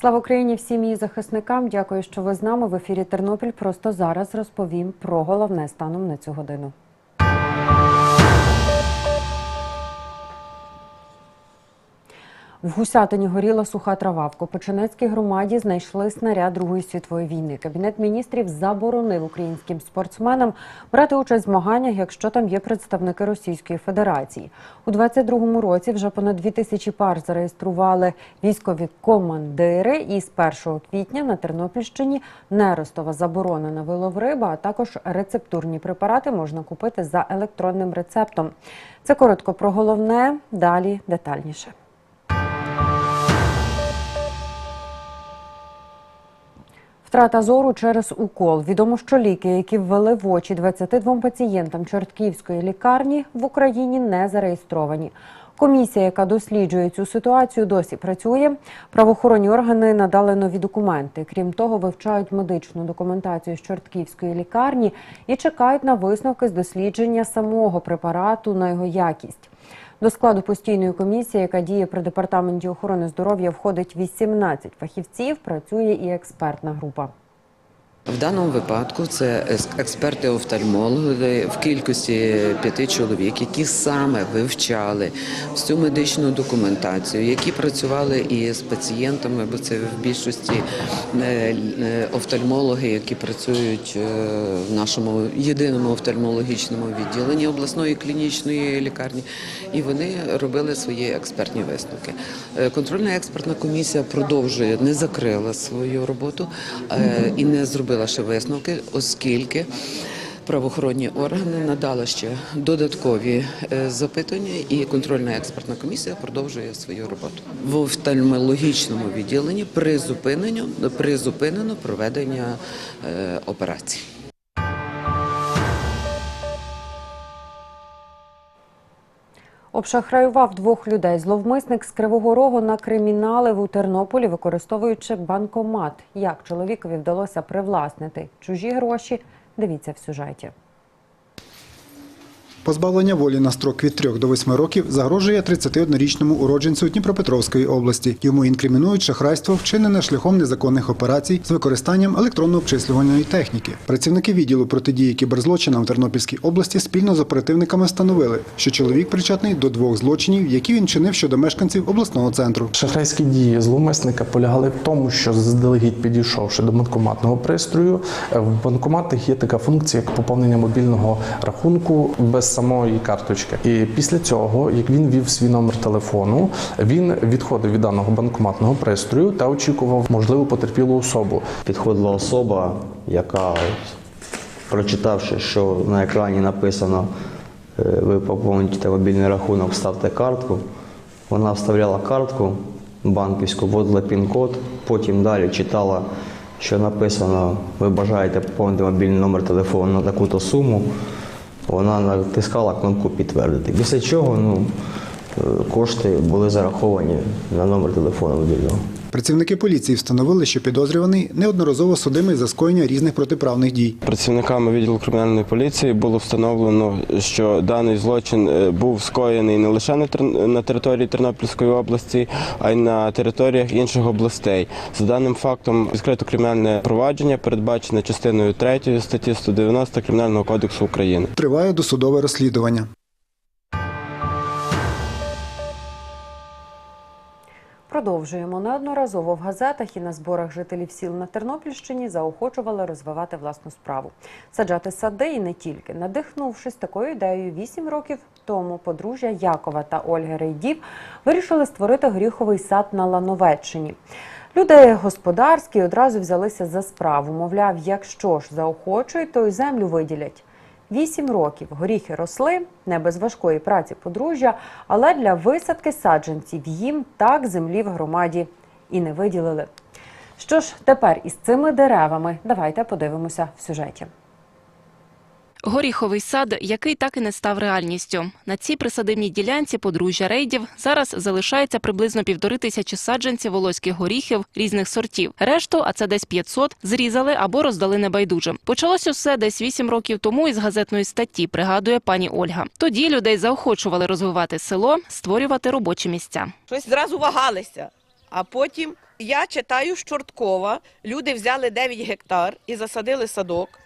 Слава Україні всім її захисникам. Дякую, що ви з нами в ефірі Тернопіль. Просто зараз розповім про головне станом на цю годину. В Гусятині горіла суха трава. В Копичинецькій громаді знайшли снаряд Другої світової війни. Кабінет міністрів заборонив українським спортсменам брати участь в змаганнях, якщо там є представники Російської Федерації. У 22-му році вже понад 2 тисячі пар зареєстрували військові командири. І з 1 квітня на Тернопільщині неростова заборона на вилов риби, а також рецептурні препарати можна купити за електронним рецептом. Це коротко про головне. Далі детальніше. Втрата зору через укол. Відомо, що ліки, які ввели в очі 22 пацієнтам Чортківської лікарні, в Україні не зареєстровані. Комісія, яка досліджує цю ситуацію, досі працює. Правоохоронні органи надали нові документи. Крім того, вивчають медичну документацію з Чортківської лікарні і чекають на висновки з дослідження самого препарату на його якість. До складу постійної комісії, яка діє при департаменті охорони здоров'я, входить 18 фахівців. Працює і експертна група. В даному випадку це експерти-офтальмологи в кількості п'яти чоловік, які саме вивчали всю медичну документацію, які працювали і з пацієнтами, бо це в більшості е, е, офтальмологи, які працюють е, в нашому єдиному офтальмологічному відділенні обласної клінічної лікарні, і вони робили свої експертні висновки. Контрольна експертна комісія продовжує, не закрила свою роботу і не зробила ще висновки, оскільки правоохоронні органи надали ще додаткові е, запитання, і контрольна експертна комісія продовжує свою роботу в офтальмологічному відділенні. Призупинено призупинено проведення е, операцій. Обшахраював двох людей. Зловмисник з Кривого Рогу на кримінали у Тернополі, використовуючи банкомат. Як чоловікові вдалося привласнити чужі гроші? Дивіться в сюжеті. Позбавлення волі на строк від 3 до 8 років загрожує 31-річному уродженцю Дніпропетровської області. Йому інкримінують шахрайство, вчинене шляхом незаконних операцій з використанням електронно-обчислювальної техніки. Працівники відділу протидії кіберзлочинам в Тернопільській області спільно з оперативниками встановили, що чоловік причетний до двох злочинів, які він чинив щодо мешканців обласного центру. Шахрайські дії зловмисника полягали в тому, що заздалегідь підійшовши до банкоматного пристрою, е, в банкоматах є така функція, як поповнення мобільного рахунку без самої карточки. І після цього, як він вів свій номер телефону, він відходив від даного банкоматного пристрою та очікував можливу потерпілу особу. підходила особа, яка, прочитавши, що на екрані написано е, ви поповнюєте мобільний рахунок, ставте картку. Вона вставляла картку банківську, вводила пін-код, потім далі читала, що написано, ви бажаєте поповнити мобільний номер телефону на таку-то суму. Вона натискала кнопку підтвердити. Після чого ну, е, кошти були зараховані на номер телефону мобільного. Працівники поліції встановили, що підозрюваний неодноразово судимий за скоєння різних протиправних дій. Працівниками відділу кримінальної поліції було встановлено, що даний злочин е, був скоєний не лише на Тер- на території Тернопільської області, а й на територіях інших областей. За даним фактом відкрито кримінальне провадження передбачене частиною 3 статті 190 Кримінального кодексу України. Триває досудове розслідування. Продовжуємо неодноразово в газетах і на зборах жителів сіл на Тернопільщині заохочували розвивати власну справу, саджати сади і не тільки. Надихнувшись такою ідеєю, вісім років тому подружжя Якова та Ольги Рейдів вирішили створити горіховий сад на Лановеччині. Люди господарські одразу взялися за справу. Мовляв, якщо ж заохочують, то й землю виділять. Вісім років горіхи росли не без важкої праці подружжя, але для висадки саджанців їм так землі в громаді і не виділили. Що ж тепер із цими деревами? Давайте подивимося в сюжеті. Горіховий сад, який так і не став реальністю. На цій присадибній ділянці подружжя рейдів зараз залишається приблизно півтори тисячі саджанців волоських горіхів різних сортів. Решту, а це десь 500, зрізали або роздали небайдужим. Почалось усе десь вісім років тому із газетної статті, пригадує пані Ольга. Тоді людей заохочували розвивати село, створювати робочі місця. Щось зразу вагалися, а потім Я читаю з Чорткова. Люди взяли 9 гектар і засадили садок.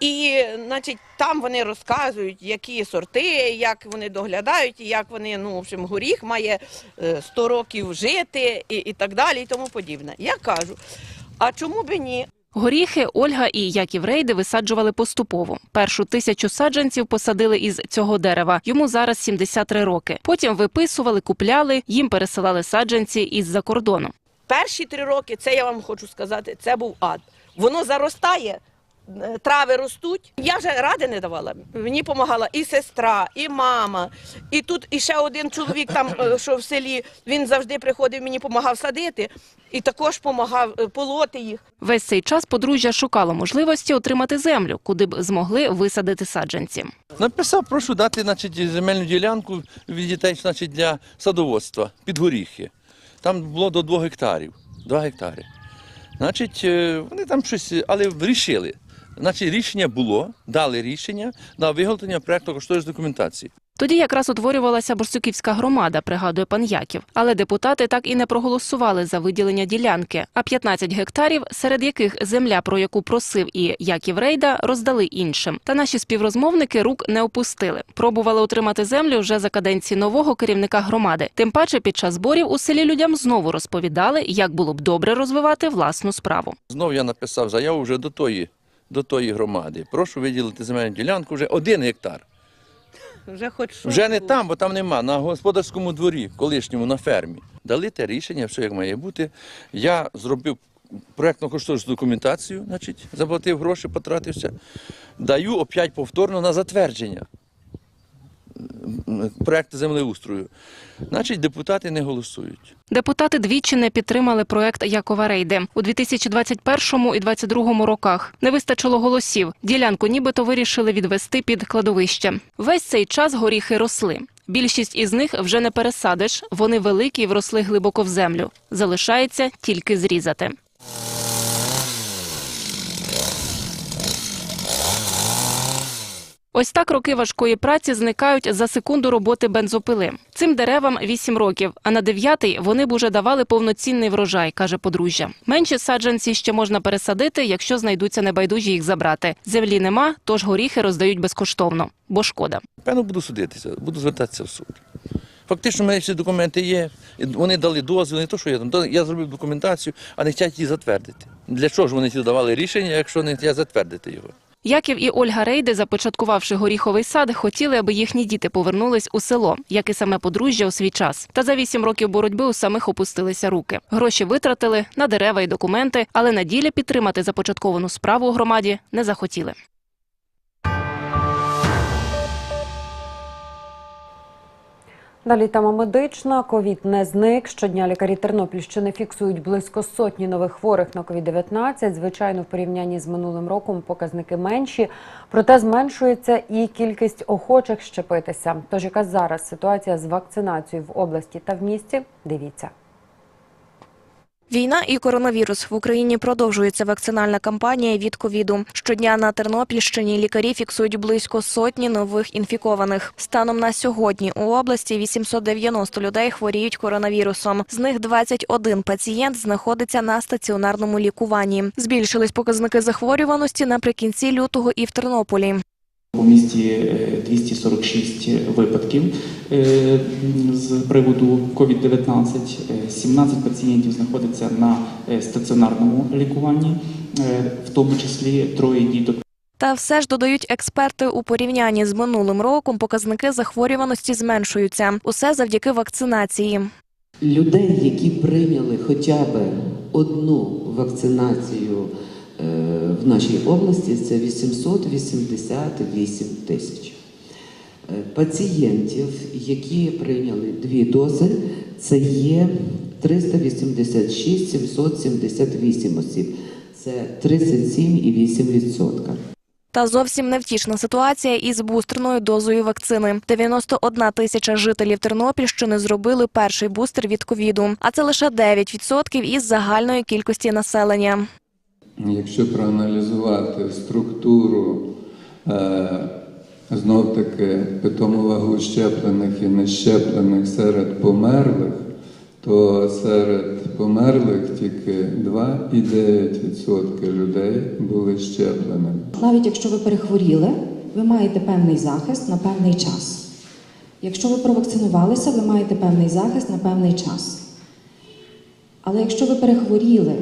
І, значить, там вони розказують, які сорти, як вони доглядають, і як вони, ну, в общем, горіх має е, 100 років жити і, і так далі, і тому подібне. Я кажу, а чому би ні? Горіхи Ольга і Яків Рейди висаджували поступово. Першу тисячу саджанців посадили із цього дерева. Йому зараз 73 роки. Потім виписували, купляли, їм пересилали саджанці із-за кордону. Перші три роки, це я вам хочу сказати, це був ад. Воно заростає, е, трави ростуть. Я вже ради не давала. Мені допомагала і сестра, і мама. І тут іще один чоловік, там, е, що в селі, він завжди приходив, мені допомагав садити, і також допомагав е, полоти їх. Весь цей час подружжя шукало можливості отримати землю, куди б змогли висадити саджанці. Написав, прошу дати значить, земельну ділянку від дітей значить, для садоводства під горіхи. Там було до 2 гектарів. 2 гектари. Значить, е, вони там щось, але вирішили. Значить, рішення було, дали рішення на виготовлення проєкту кошторисної документації. Тоді якраз утворювалася Борсуківська громада, пригадує пан Яків. Але депутати так і не проголосували за виділення ділянки. А 15 гектарів, серед яких земля, про яку просив і Яків Рейда, роздали іншим. Та наші співрозмовники рук не опустили. Пробували отримати землю вже за каденції нового керівника громади. Тим паче, під час зборів у селі людям знову розповідали, як було б добре розвивати власну справу. Знов я написав заяву вже до тої, до тої громади. Прошу виділити земельну ділянку вже один гектар. Вже хоч Вже не було. там, бо там нема, на господарському дворі, колишньому, на фермі. Дали те рішення, все як має бути. Я зробив проєктно кошторисну документацію, значить, заплатив гроші, потратився. Даю опять повторно на затвердження проєкту землеустрою. Значить, депутати не голосують. Депутати двічі не підтримали проект Якова Рейди у 2021 і 2022 роках. Не вистачило голосів. Ділянку нібито вирішили відвести під кладовище. Весь цей час горіхи росли. Більшість із них вже не пересадиш. Вони великі і вросли глибоко в землю. Залишається тільки зрізати. Ось так роки важкої праці зникають за секунду роботи бензопили. Цим деревам 8 років, а на дев'ятий вони б уже давали повноцінний врожай, каже подружжя. Менші саджанці ще можна пересадити, якщо знайдуться небайдужі їх забрати. Землі нема, тож горіхи роздають безкоштовно, бо шкода. Певно, буду судитися, буду звертатися в суд. Фактично, в мене всі документи є. Вони дали дозвіл, не то, що я там. Я зробив документацію, а не хочуть її затвердити. Для чого ж вони давали рішення, якщо не хочуть затвердити його? Яків і Ольга Рейди, започаткувавши горіховий сад, хотіли, аби їхні діти повернулись у село, як і саме подружжя у свій час. Та за вісім років боротьби у самих опустилися руки. Гроші витратили на дерева і документи, але на ділі підтримати започатковану справу у громаді не захотіли. Далі тема медична. Ковід не зник. Щодня лікарі Тернопільщини фіксують близько сотні нових хворих на ковід-19. Звичайно, в порівнянні з минулим роком показники менші, проте зменшується і кількість охочих щепитися. Тож яка зараз ситуація з вакцинацією в області та в місті? Дивіться. Війна і коронавірус в Україні продовжується вакцинальна кампанія від ковіду. Щодня на Тернопільщині лікарі фіксують близько сотні нових інфікованих. Станом на сьогодні у області 890 людей хворіють коронавірусом. З них 21 пацієнт знаходиться на стаціонарному лікуванні. Збільшились показники захворюваності наприкінці лютого і в Тернополі. У місті е, 246 випадків е, з приводу COVID-19. Е, 17 пацієнтів знаходяться на е, стаціонарному лікуванні, е, в тому числі троє діток Та все ж додають експерти у порівнянні з минулим роком показники захворюваності зменшуються. Усе завдяки вакцинації. Людей, які прийняли хоча б одну вакцинацію е, в нашій області, це 888 тисяч. Е, Пацієнтів, які прийняли дві дози, це є 386 778 осіб. Це 37,8%. Та зовсім невтішна ситуація із бустерною дозою вакцини. 91 тисяча жителів Тернопільщини зробили перший бустер від ковіду, а це лише 9% із загальної кількості населення. Якщо проаналізувати структуру е, знов таки питому вагу щеплених і нещеплених серед померлих, то серед померлих тільки 2,9% людей були щепленими. Навіть якщо ви перехворіли, ви маєте певний захист на певний час. Якщо ви провакцинувалися, ви маєте певний захист на певний час. Але якщо ви перехворіли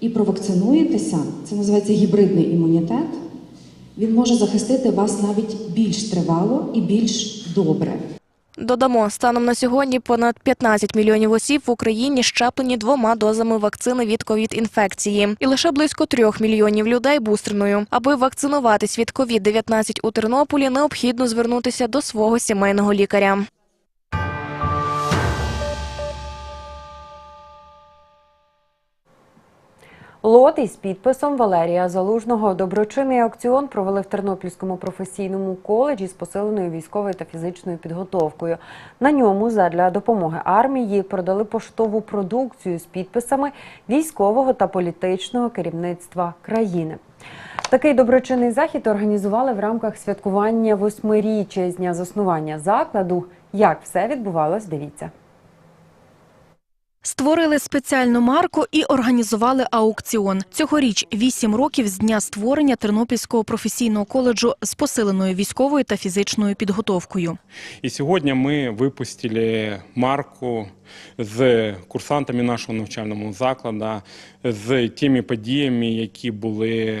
і провакцинуєтеся, це називається гібридний імунітет, він може захистити вас навіть більш тривало і більш добре. Додамо, станом на сьогодні понад 15 мільйонів осіб в Україні щеплені двома дозами вакцини від ковід-інфекції. І лише близько трьох мільйонів людей бустерною. Аби вакцинуватись від ковід-19 у Тернополі, необхідно звернутися до свого сімейного лікаря. Лот із підписом Валерія Залужного доброчинний аукціон провели в Тернопільському професійному коледжі з посиленою військовою та фізичною підготовкою. На ньому задля допомоги армії продали поштову продукцію з підписами військового та політичного керівництва країни. Такий доброчинний захід організували в рамках святкування восьмиріччя з дня заснування закладу. Як все відбувалось, дивіться. Створили спеціальну марку і організували аукціон. Цьогоріч вісім років з дня створення Тернопільського професійного коледжу з посиленою військовою та фізичною підготовкою. І сьогодні ми випустили марку з курсантами нашого навчального закладу, з тими подіями, які були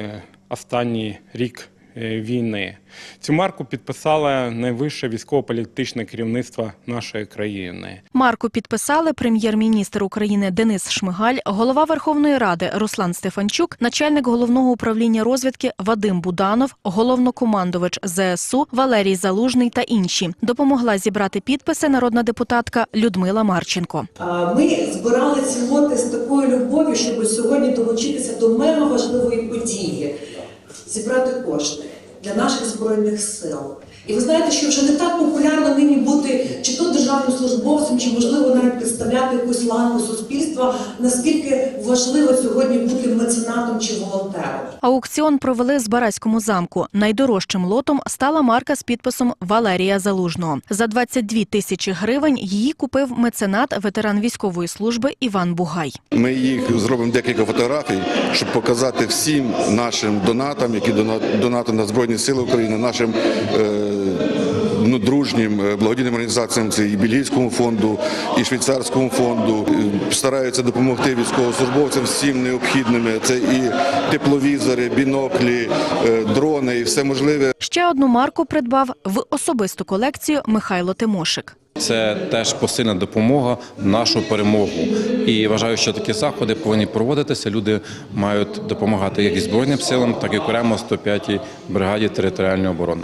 останній рік війни. Цю марку підписало найвище військово-політичне керівництво нашої країни. Марку підписали прем'єр-міністр України Денис Шмигаль, голова Верховної Ради Руслан Стефанчук, начальник головного управління розвідки Вадим Буданов, головнокомандувач ЗСУ Валерій Залужний та інші. Допомогла зібрати підписи народна депутатка Людмила Марченко. Ми збирали ці лоти з такою любов'ю, щоб сьогодні долучитися до мега важливої події, зібрати кошти для наших збройних сил. І ви знаєте, що вже не так популярно нині бути чи то державним службовцем, чи можливо навіть представляти якусь ланку суспільства. Наскільки важливо сьогодні бути меценатом чи волонтером? Аукціон провели з Бараському замку. Найдорожчим лотом стала марка з підписом Валерія Залужного. За 22 тисячі гривень її купив меценат, ветеран військової служби Іван Бугай. Ми їх зробимо декілька фотографій, щоб показати всім нашим донатам, які дона- донатили на Збройні Сили України, нашим е, ну, дружнім е, благодійним організаціям, це і Бельгійському фонду, і швейцарському фонду. Е, Стараються допомогти військовослужбовцям всім необхідними. Це і тепловізори, біноклі, е, дрони, і все можливе. Ще одну марку придбав в особисту колекцію Михайло Тимошик. Це теж посильна допомога в нашу перемогу. І вважаю, що такі заходи повинні проводитися. Люди мають допомагати як і Збройним силам, так і окремо 105-й бригаді територіальної оборони.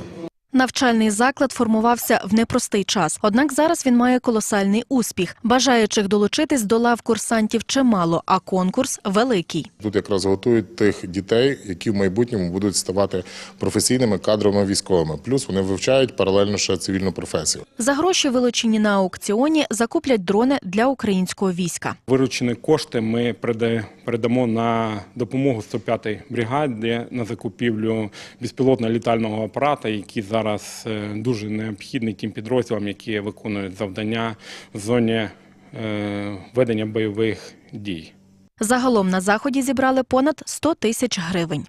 Навчальний заклад формувався в непростий час. Однак зараз він має колосальний успіх. Бажаючих долучитись до лав курсантів чимало, а конкурс великий. Тут якраз готують тих дітей, які в майбутньому будуть ставати професійними кадровими військовими. Плюс вони вивчають паралельно ще цивільну професію. За гроші, вилучені на аукціоні, закуплять дрони для українського війська. Виручені кошти ми переда- передамо на допомогу 105-й бригаді на закупівлю безпілотного літального апарата, який зараз е, дуже необхідний тим підрозділам, які виконують завдання в зоні е, ведення бойових дій. Загалом на заході зібрали понад 100 тисяч гривень.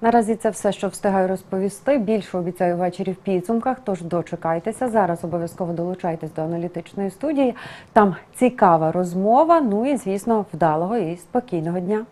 Наразі це все, що встигаю розповісти. Більше обіцяю ввечері в підсумках. Тож дочекайтеся. Зараз обов'язково долучайтесь до аналітичної студії. Там цікава розмова. Ну і звісно, вдалого і спокійного дня.